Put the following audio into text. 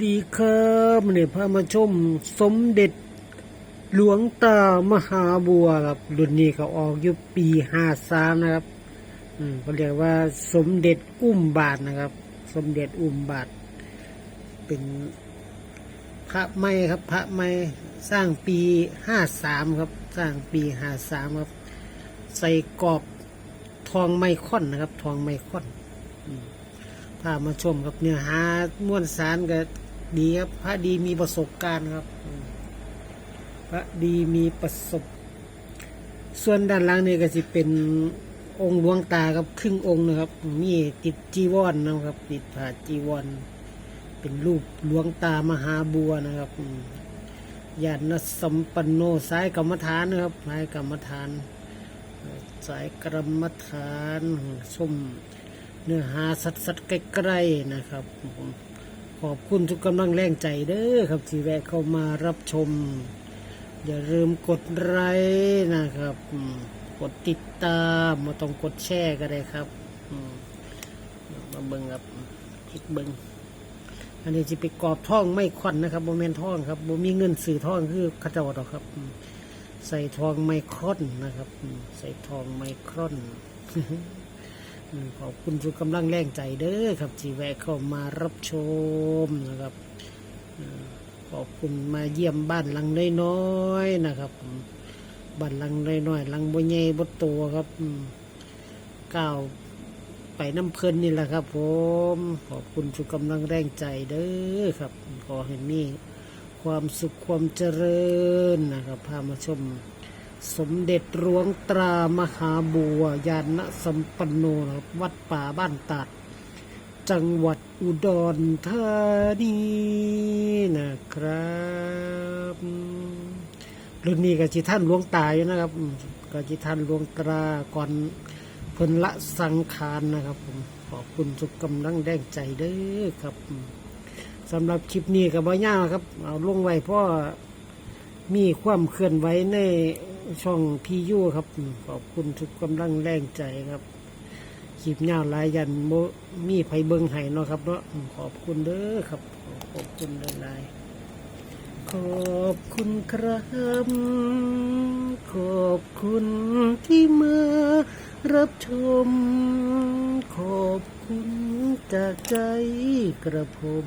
ดีครับเนี่ยพามาชมสมเด็จหลวงตามหาบัวครับรุ่นนี้เขาออกอยู่ปีห้าสามนะครับ อืมเขาเรียกว่าสมเด็จอุ้มบาทนะครับ สมเด็จอุ้มบาท เป็นพระไม้ครับ พระไม้สร้างปีห้าสามครับ สร้างปีห้าสามครับ ใส่กรอบทองไมคอนนะครับ ทองไมคอนพามาชมครับเนื้อหาม้วนสารก็ ดีครับ พระดีมีประสบการณ์ครับ พระดีมีประสบ ส่วนด้านล่างนี่ก็สิเป็นองค์หลวงตาครับครึ่งองค์นะครับ มีติดจีวรนนะครับ ติดผ้าจีวร เป็นรูปหลวงตามหาบัวนะครับญาณสัมปันโนสายกรรมฐานนะครับสายกรรมฐาน สายกรรมฐานส้มเนื้อหาสัดสัดใกล้ๆนะครับผม ขอบคุณทุกกำลังแรงใจเด้อครับที่แวะเข้ามารับชม อย่าลืมกดไลค์นะครับ กดติดตามมาต้องกดแชร์ก็ได้ครับมาเบิ่งครับคลิกเบิ่งอันนี้จะไปกรอบท่องไม่ควันนะครับโมเมนท่องครับโมมีเงินสื่อท่องคือเข้าจ้าดอกครับ ใส่ทองไมครอนนะครับ ใส่ทองไมครอน ขอบคุณทุกกำลังแรงใจเด้อครับที่แวะเข้ามารับชมนะครับขอบคุณมาเยี่ยมบ้านหลังน้อยๆนะครับบ้านหลังน้อยๆหลังบ่ใหญ่บ่โตครับก้าวไปน้ำเพลินนี่แหละครับ ผม ขอบคุณทุกกำลังแรงใจเด้อครับขอให้มีความสุขความเจริญนะครับพามาชม สมเด็จหลวงตรามหาบัวยานณสัมปันโนนะครับวัดป่าบ้านตัดจังหวัดอุดรธานีนะครับรุ่นนี้ก็จิท่านหลวงตายนะครับอืมก็จิท่านหลวงตราก่อนพิ่นละสังขารนะครับผมขอบคุณทุกกำลังแรงใจเด้อครับสำหรับคลิปนี้กับบ่ยาครับ เอาลงไว้เพราะมีความเคลื่อนไหวใน ช่องพียูครับ ขอบคุณทุกกำลังแรงใจครับคลิปยาลายยันโมมีไผเบิงไห้เนาะครับเนาะขอบคุณเด้อครับ ขอบคุณหลายๆขอบคุณครับ ขอบคุณที่มารับชม ขอบคุณจากใจกระผม